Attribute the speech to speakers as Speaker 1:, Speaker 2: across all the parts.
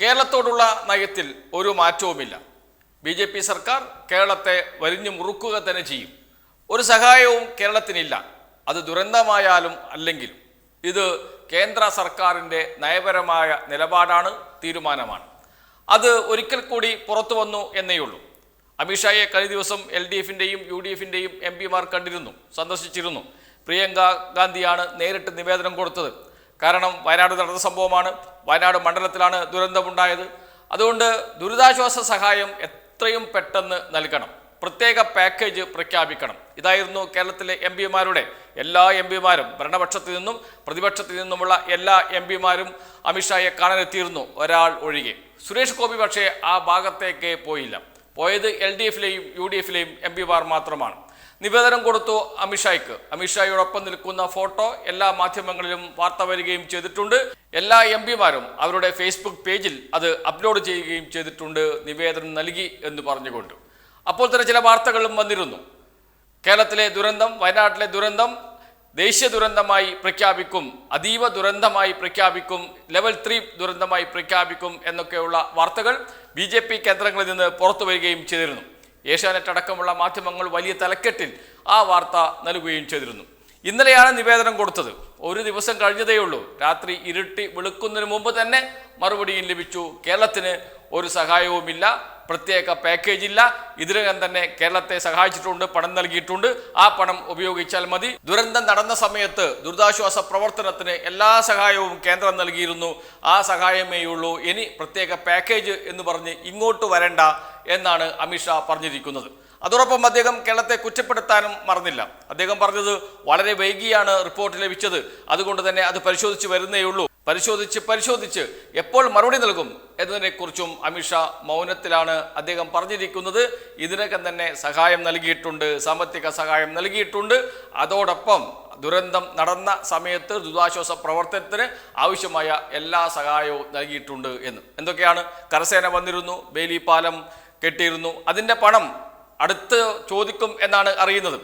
Speaker 1: കേരളത്തോടുള്ള നയത്തിൽ ഒരു മാറ്റവുമില്ല. ബി ജെ പി സർക്കാർ കേരളത്തെ വരിഞ്ഞു മുറുക്കുക തന്നെ ചെയ്യും. ഒരു സഹായവും കേരളത്തിനില്ല. അത് ദുരന്തമായാലും അല്ലെങ്കിലും ഇത് കേന്ദ്ര സർക്കാരിന്റെ നയപരമായ നിലപാടാണ് തീരുമാനമാണ്. അത് ഒരിക്കൽ കൂടി പുറത്തു വന്നു എന്നേയുള്ളൂ അമിത്ഷായെ കഴിഞ്ഞ ദിവസം എൽ ഡി എഫിന്റെയും യു ഡി എഫിന്റെയും എം പിമാർ കണ്ടിരുന്നു സന്ദർശിച്ചിരുന്നു. പ്രിയങ്ക ഗാന്ധിയാണ് നേരിട്ട് നിവേദനം കൊടുത്തത്. കാരണം വയനാട് നടന്ന സംഭവമാണ്. വയനാട് മണ്ഡലത്തിലാണ് ദുരന്തമുണ്ടായത്. അതുകൊണ്ട് ദുരിതാശ്വാസ സഹായം എത്രയും പെട്ടെന്ന് നൽകണം. പ്രത്യേക പാക്കേജ് പ്രഖ്യാപിക്കണം. ഇതായിരുന്നു കേരളത്തിലെ എം പിമാരുടെ എല്ലാ എം പിമാരും ഭരണപക്ഷത്തു നിന്നും പ്രതിപക്ഷത്തു നിന്നുമുള്ള എല്ലാ എം പിമാരും അമിത്ഷായെ കാണാനെത്തിയിരുന്നു ഒരാൾ ഒഴികെ. സുരേഷ് ഗോപി പക്ഷേ ആ ഭാഗത്തേക്ക് പോയില്ല. പോയത് എൽ ഡി എഫിലെയും യു ഡി എഫിലെയും എം പിമാർ മാത്രമാണ്. നിവേദനം കൊടുത്തു അമിത്ഷായ്ക്ക് അമിത്ഷായോടൊപ്പം നിൽക്കുന്ന ഫോട്ടോ എല്ലാ മാധ്യമങ്ങളിലും വാർത്ത വരികയും ചെയ്തിട്ടുണ്ട്. എല്ലാ എം പിമാരും അവരുടെ ഫേസ്ബുക്ക് പേജിൽ അത് അപ്ലോഡ് ചെയ്യുകയും ചെയ്തിട്ടുണ്ട്. നിവേദനം നൽകി എന്ന് പറഞ്ഞുകൊണ്ട്. അപ്പോൾ തന്നെ ചില വാർത്തകളും വന്നിരുന്നു. കേരളത്തിലെ ദുരന്തം വയനാട്ടിലെ ദുരന്തം ദേശീയ ദുരന്തമായി പ്രഖ്യാപിക്കും അതീവ ദുരന്തമായി പ്രഖ്യാപിക്കും ലെവൽ ത്രീ ദുരന്തമായി പ്രഖ്യാപിക്കും എന്നൊക്കെയുള്ള വാർത്തകൾ ബി കേന്ദ്രങ്ങളിൽ നിന്ന് പുറത്തു വരികയും ചെയ്തിരുന്നു. ഏഷ്യാനെറ്റ് അടക്കമുള്ള മാധ്യമങ്ങൾ വലിയ തലക്കെട്ടിൽ ആ വാർത്ത നൽകുകയും ചെയ്തിരുന്നു. ഇന്നലെയാണ് നിവേദനം കൊടുത്തത്. ഒരു ദിവസം കഴിഞ്ഞതേയുള്ളൂ. രാത്രി ഇരുട്ടി വെളുക്കുന്നതിന് മുമ്പ് തന്നെ മറുപടിയും ലഭിച്ചു. കേരളത്തിന് ഒരു സഹായവുമില്ല പ്രത്യേക പാക്കേജ് ഇല്ല. ഇതിനകം തന്നെ കേരളത്തെ സഹായിച്ചിട്ടുണ്ട് പണം നൽകിയിട്ടുണ്ട്. ആ പണം ഉപയോഗിച്ചാൽ മതി. ദുരന്തം നടന്ന സമയത്ത് ദുരിതാശ്വാസ പ്രവർത്തനത്തിന് എല്ലാ സഹായവും കേന്ദ്രം നൽകിയിരുന്നു. ആ സഹായമേ ഉള്ളൂ. ഇനി പ്രത്യേക പാക്കേജ് എന്ന് പറഞ്ഞ് ഇങ്ങോട്ട് വരണ്ട എന്നാണ് അമിത്ഷാ പറഞ്ഞിരിക്കുന്നത്. അതോടൊപ്പം അദ്ദേഹം കേരളത്തെ കുറ്റപ്പെടുത്താനും മറന്നില്ല. അദ്ദേഹം പറഞ്ഞത് വളരെ വൈകിയാണ് റിപ്പോർട്ട് ലഭിച്ചത്. അതുകൊണ്ട് തന്നെ അത് പരിശോധിച്ച് വരുന്നേയുള്ളൂ പരിശോധിച്ച് പരിശോധിച്ച് എപ്പോൾ മറുപടി നൽകും എന്നതിനെക്കുറിച്ചും അമിത്ഷാ മൗനത്തിലാണ് അദ്ദേഹം പറഞ്ഞിരിക്കുന്നത്. ഇതിനകം തന്നെ സഹായം നൽകിയിട്ടുണ്ട് സാമ്പത്തിക സഹായം നൽകിയിട്ടുണ്ട്. അതോടൊപ്പം ദുരന്തം നടന്ന സമയത്ത് ദുരിതാശ്വാസ പ്രവർത്തനത്തിന് ആവശ്യമായ എല്ലാ സഹായവും നൽകിയിട്ടുണ്ട് എന്ന്. എന്തൊക്കെയാണ്? കരസേന വന്നിരുന്നു ബേലി പാലം കെട്ടിയിരുന്നു. അതിന്റെ പണം അടുത്ത് ചോദിക്കും എന്നാണ് അറിയുന്നത്.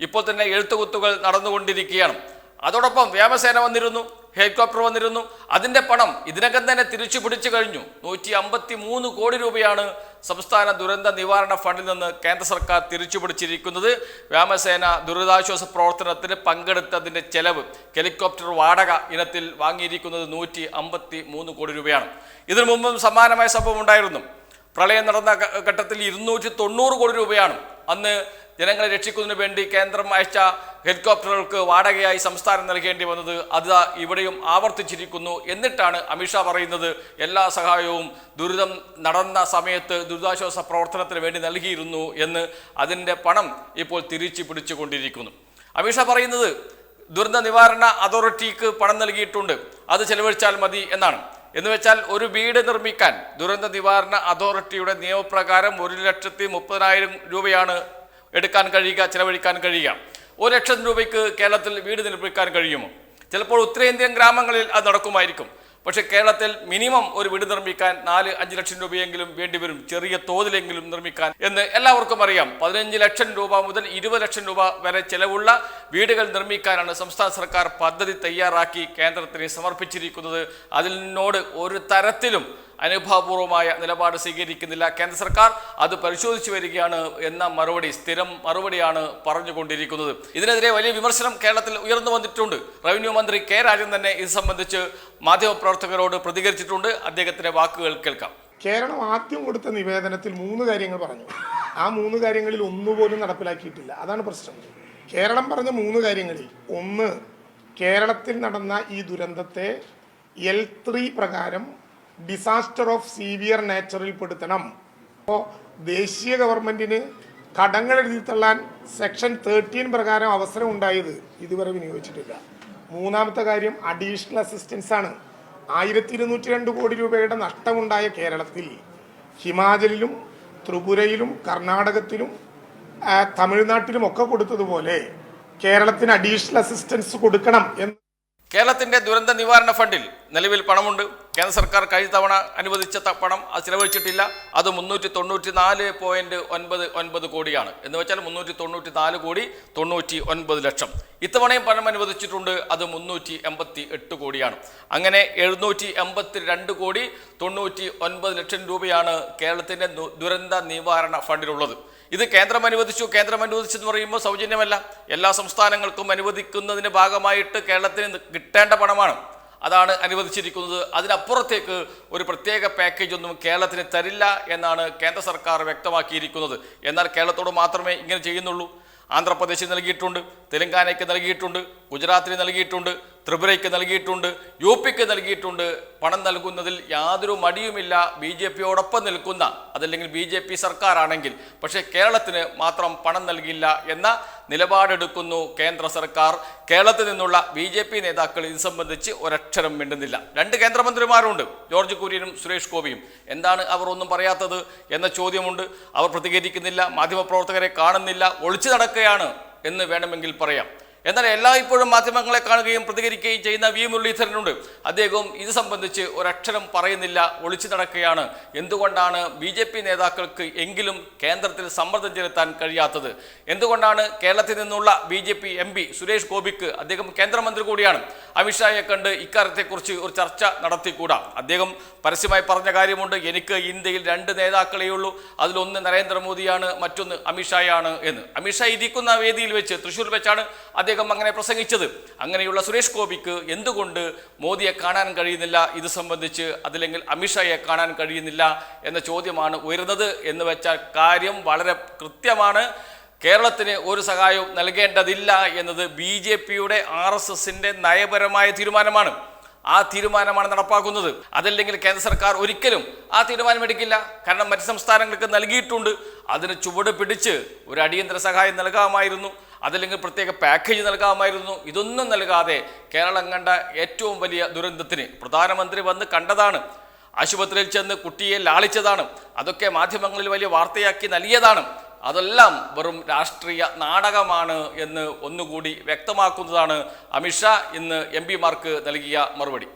Speaker 1: ഇപ്പോൾ തന്നെ എഴുത്തുകുത്തുകൾ നടന്നുകൊണ്ടിരിക്കുകയാണ്. അതോടൊപ്പം വ്യോമസേന വന്നിരുന്നു. ഹെലികോപ്റ്റർ വന്നിരുന്നു. അതിന്റെ പണം ഇതിനകം തന്നെ തിരിച്ചു പിടിച്ചു കഴിഞ്ഞു. നൂറ്റി അമ്പത്തി മൂന്ന് കോടി രൂപയാണ് സംസ്ഥാന ദുരന്ത നിവാരണ ഫണ്ടിൽ നിന്ന് കേന്ദ്ര സർക്കാർ തിരിച്ചു പിടിച്ചിരിക്കുന്നത്. വ്യോമസേന ദുരിതാശ്വാസ പ്രവർത്തനത്തിന് പങ്കെടുത്തതിന്റെ ചെലവ് ഹെലികോപ്റ്റർ വാടക ഇനത്തിൽ വാങ്ങിയിരിക്കുന്നത് നൂറ്റി അമ്പത്തി മൂന്ന് കോടി രൂപയാണ്. ഇതിനു മുമ്പും സമാനമായ സംഭവം ഉണ്ടായിരുന്നു. പ്രളയം നടന്ന ഘട്ടത്തിൽ ഇരുന്നൂറ്റി തൊണ്ണൂറ് കോടി രൂപയാണ് അന്ന് ജനങ്ങളെ രക്ഷിക്കുന്നതിന് വേണ്ടി കേന്ദ്രം അയച്ച ഹെലികോപ്റ്ററുകൾക്ക് വാടകയായി സംസ്ഥാനം നൽകേണ്ടി വന്നത് അത് ഇവിടെയും ആവർത്തിച്ചിരിക്കുന്നു എന്നിട്ടാണ് അമിത്ഷാ പറയുന്നത്. എല്ലാ സഹായവും ദുരിതം നടന്ന സമയത്ത് ദുരിതാശ്വാസ പ്രവർത്തനത്തിന് വേണ്ടി നൽകിയിരുന്നു എന്ന് അതിന്റെ പണം ഇപ്പോൾ തിരിച്ചു പിടിച്ചുകൊണ്ടിരിക്കുന്നു. അമിത്ഷാ പറയുന്നത് ദുരന്ത നിവാരണ അതോറിറ്റിക്ക് പണം നൽകിയിട്ടുണ്ട്. അത് ചെലവഴിച്ചാൽ മതി എന്നാണ്. എന്ന് വെച്ചാൽ ഒരു വീട് നിർമ്മിക്കാൻ ദുരന്ത നിവാരണ അതോറിറ്റിയുടെ നിയമപ്രകാരം ഒരു ലക്ഷത്തി മുപ്പതിനായിരം രൂപയാണ് എടുക്കാൻ കഴിയുക ചെലവഴിക്കാൻ കഴിയുക. ഒരു ലക്ഷം രൂപയ്ക്ക് കേരളത്തിൽ വീട് നിർമ്മിക്കാൻ കഴിയുമോ? ചിലപ്പോൾ ഉത്തരേന്ത്യൻ ഗ്രാമങ്ങളിൽ അത് നടക്കുമായിരിക്കും. പക്ഷേ കേരളത്തിൽ മിനിമം ഒരു വീട് നിർമ്മിക്കാൻ നാല് അഞ്ച് ലക്ഷം രൂപയെങ്കിലും വേണ്ടിവരും ചെറിയ തോതിലെങ്കിലും നിർമ്മിക്കാൻ എന്ന് എല്ലാവർക്കും അറിയാം. പതിനഞ്ച് ലക്ഷം രൂപ മുതൽ ഇരുപത് ലക്ഷം രൂപ വരെ ചിലവുള്ള വീടുകൾ നിർമ്മിക്കാനാണ് സംസ്ഥാന സർക്കാർ പദ്ധതി തയ്യാറാക്കി കേന്ദ്രത്തിന് സമർപ്പിച്ചിരിക്കുന്നത്. അതിനോട് ഒരു തരത്തിലും അനുഭാവപൂർവമായ നിലപാട് സ്വീകരിക്കുന്നില്ല. കേന്ദ്ര സർക്കാർ അത് പരിശോധിച്ചു വരികയാണ് എന്ന മറുപടി സ്ഥിരം മറുപടിയാണ് പറഞ്ഞുകൊണ്ടിരിക്കുന്നത്. ഇതിനെതിരെ വലിയ വിമർശനം കേരളത്തിൽ ഉയർന്നു വന്നിട്ടുണ്ട്. റവന്യൂ മന്ത്രി കെ രാജൻ തന്നെ ഇത് സംബന്ധിച്ച് മാധ്യമപ്രവർത്തകരോട് പ്രതികരിച്ചിട്ടുണ്ട്. അദ്ദേഹത്തിന്റെ വാക്കുകൾ കേൾക്കാം.
Speaker 2: കേരളം ആദ്യം കൊടുത്ത നിവേദനത്തിൽ മൂന്ന് കാര്യങ്ങൾ പറഞ്ഞു. ആ മൂന്ന് കാര്യങ്ങളിൽ ഒന്നുപോലും നടപ്പിലാക്കിയിട്ടില്ല. അതാണ് പ്രശ്നം. കേരളം പറഞ്ഞ മൂന്ന് കാര്യങ്ങളിൽ. ഒന്ന് കേരളത്തിൽ നടന്ന ഈ ദുരന്തത്തെ എൽ ത്രീ പ്രകാരം ഡിസാസ്റ്റർ ഓഫ് സീവിയർ നാച്ചുറൽ പെടുത്തണം. അപ്പോൾ ദേശീയ ഗവൺമെന്റിന് കടങ്ങൾ എഴുതി തള്ളാൻ സെക്ഷൻ തേർട്ടീൻ പ്രകാരം അവസരം ഉണ്ടായത് ഇതുവരെ വിനിയോഗിച്ചിട്ടില്ല. മൂന്നാമത്തെ കാര്യം അഡീഷണൽ അസിസ്റ്റൻസ് ആണ്. ആയിരത്തി ഇരുന്നൂറ്റി രണ്ട് കോടി രൂപയുടെ നഷ്ടമുണ്ടായ കേരളത്തിൽ. ഹിമാചലിലും ത്രിപുരയിലും കർണാടകത്തിലും തമിഴ്നാട്ടിലും ഒക്കെ കൊടുത്തതുപോലെ കേരളത്തിന് അഡീഷണൽ അസിസ്റ്റൻസ് കൊടുക്കണം എന്ന്
Speaker 1: കേരളത്തിന്റെ ദുരന്ത നിവാരണ ഫണ്ടിൽ നിലവിൽ പണമുണ്ട്. കേന്ദ്ര സർക്കാർ കഴിഞ്ഞ തവണ അനുവദിച്ച പണം അത് ചിലവഴിച്ചിട്ടില്ല. അത് മുന്നൂറ്റി തൊണ്ണൂറ്റി നാല് പോയിന്റ് ഒൻപത് ഒൻപത് കോടിയാണ്. എന്ന് വെച്ചാൽ മുന്നൂറ്റി തൊണ്ണൂറ്റി നാല് കോടി തൊണ്ണൂറ്റി ഒൻപത് ലക്ഷം. ഇത്തവണയും പണം അനുവദിച്ചിട്ടുണ്ട്. അത് മുന്നൂറ്റി എൺപത്തി എട്ട് കോടിയാണ്. അങ്ങനെ എഴുന്നൂറ്റി എൺപത്തി രണ്ട് കോടി തൊണ്ണൂറ്റി ഒൻപത് ലക്ഷം രൂപയാണ് കേരളത്തിന്റെ ദു- ദുരന്ത നിവാരണ ഫണ്ടിലുള്ളത്. ഇത് കേന്ദ്രം അനുവദിച്ചു കേന്ദ്രം അനുവദിച്ചെന്ന് പറയുമ്പോൾ സൗജന്യമല്ല. എല്ലാ സംസ്ഥാനങ്ങൾക്കും അനുവദിക്കുന്നതിന്റെ ഭാഗമായിട്ട് കേരളത്തിന് കിട്ടേണ്ട പണമാണ്. അതാണ് അനുവദിച്ചിരിക്കുന്നത്. അതിനപ്പുറത്തേക്ക് ഒരു പ്രത്യേക പാക്കേജ് ഒന്നും കേരളത്തിന് തരില്ല എന്നാണ് കേന്ദ്ര സർക്കാർ വ്യക്തമാക്കിയിരിക്കുന്നത്. എന്നാൽ കേരളത്തോട് മാത്രമേ ഇങ്ങനെ ചെയ്യുന്നുള്ളൂ. ആന്ധ്രാപ്രദേശിന് നൽകിയിട്ടുണ്ട് തെലങ്കാനയ്ക്ക് നൽകിയിട്ടുണ്ട് ഗുജറാത്തിന് നൽകിയിട്ടുണ്ട്. ത്രിപുരയ്ക്ക് നൽകിയിട്ടുണ്ട് യു പിക്ക് നൽകിയിട്ടുണ്ട്. പണം നൽകുന്നതിൽ യാതൊരു മടിയുമില്ല. ബി ജെ പിയോടൊപ്പം നിൽക്കുന്ന അതല്ലെങ്കിൽ ബി ജെ പി സർക്കാരാണെങ്കിൽ. പക്ഷേ കേരളത്തിന് മാത്രം പണം നൽകില്ല എന്ന നിലപാടെടുക്കുന്നു കേന്ദ്ര സർക്കാർ. കേരളത്തിൽ നിന്നുള്ള ബി ജെ പി നേതാക്കൾ ഇത് സംബന്ധിച്ച് ഒരക്ഷരം മിണ്ടുന്നില്ല. രണ്ട് കേന്ദ്രമന്ത്രിമാരുണ്ട്. ജോർജ് കുര്യനും സുരേഷ് ഗോപിയും. എന്താണ് അവർ ഒന്നും പറയാത്തത് എന്ന ചോദ്യമുണ്ട്. അവർ പ്രതികരിക്കുന്നില്ല മാധ്യമപ്രവർത്തകരെ കാണുന്നില്ല ഒളിച്ചു നടക്കുകയാണ് എന്ന് വേണമെങ്കിൽ പറയാം. എന്നാൽ എല്ലായ്പ്പോഴും മാധ്യമങ്ങളെ കാണുകയും പ്രതികരിക്കുകയും ചെയ്യുന്ന വി. മുരളീധരനുണ്ട്. അദ്ദേഹം ഇത് സംബന്ധിച്ച് ഒരക്ഷരം പറയുന്നില്ല ഒളിച്ചു നടക്കുകയാണ്. എന്തുകൊണ്ടാണ് ബി. ജെ. പി നേതാക്കൾക്ക് എങ്കിലും കേന്ദ്രത്തിൽ സമ്മർദ്ദം ചെലുത്താൻ കഴിയാത്തത്? എന്തുകൊണ്ടാണ് കേരളത്തിൽ നിന്നുള്ള B. J. P M P Suresh ഗോപിക്ക് അദ്ദേഹം കേന്ദ്രമന്ത്രി കൂടിയാണ്? അമിത്ഷായെ കണ്ട് ഇക്കാര്യത്തെക്കുറിച്ച് ഒരു ചർച്ച നടത്തിക്കൂടാ? അദ്ദേഹം പരസ്യമായി പറഞ്ഞ കാര്യമുണ്ട്. എനിക്ക് ഇന്ത്യയിൽ രണ്ട് നേതാക്കളേ ഉള്ളൂ അതിലൊന്ന് നരേന്ദ്രമോദിയാണ് മറ്റൊന്ന് അമിത്ഷായാണ് എന്ന്. അമിത്ഷാ ഇരിക്കുന്ന വേദിയിൽ വെച്ച് തൃശ്ശൂർ വെച്ചാണ് അദ്ദേഹം അങ്ങനെ പ്രസംഗിച്ചത്. അങ്ങനെയുള്ള സുരേഷ് ഗോപിക്ക് എന്തുകൊണ്ട് മോദിയെ കാണാൻ കഴിയുന്നില്ല? ഇത് സംബന്ധിച്ച് അതില്ലെങ്കിൽ അമിത്ഷായെ കാണാൻ കഴിയുന്നില്ല എന്ന ചോദ്യമാണ് ഉയരുന്നത് എന്ന് വെച്ചാൽ കാര്യം വളരെ കൃത്യമാണ്. കേരളത്തിന് ഒരു സഹായവും നൽകേണ്ടതില്ല എന്നത് ബി ജെ പിയുടെ ആർ എസ് എസിന്റെ നയപരമായ തീരുമാനമാണ്. ആ തീരുമാനമാണ് നടപ്പാക്കുന്നത്. അതല്ലെങ്കിൽ കേന്ദ്ര സർക്കാർ ഒരിക്കലും ആ തീരുമാനം എടുക്കില്ല. കാരണം മറ്റ് സംസ്ഥാനങ്ങൾക്ക് നൽകിയിട്ടുണ്ട്. അതിന് ചുവട് പിടിച്ച് ഒരു അടിയന്തര സഹായം നൽകാമായിരുന്നു. അതല്ലെങ്കിൽ പ്രത്യേക പാക്കേജ് നൽകാമായിരുന്നു. ഇതൊന്നും നൽകാതെ കേരളം കണ്ട ഏറ്റവും വലിയ ദുരന്തത്തിന് പ്രധാനമന്ത്രി വന്ന് കണ്ടതാണ്. ആശുപത്രിയിൽ ചെന്ന് കുട്ടിയെ ലാളിച്ചതാണ്. അതൊക്കെ മാധ്യമങ്ങളിൽ വലിയ വാർത്തയാക്കി നൽകിയതാണ്. അതെല്ലാം വെറും രാഷ്ട്രീയ നാടകമാണ് എന്ന് ഒന്നുകൂടി വ്യക്തമാക്കുന്നതാണ് അമിത്ഷാ ഇന്ന് എം പിമാർക്ക് നൽകിയ മറുപടി.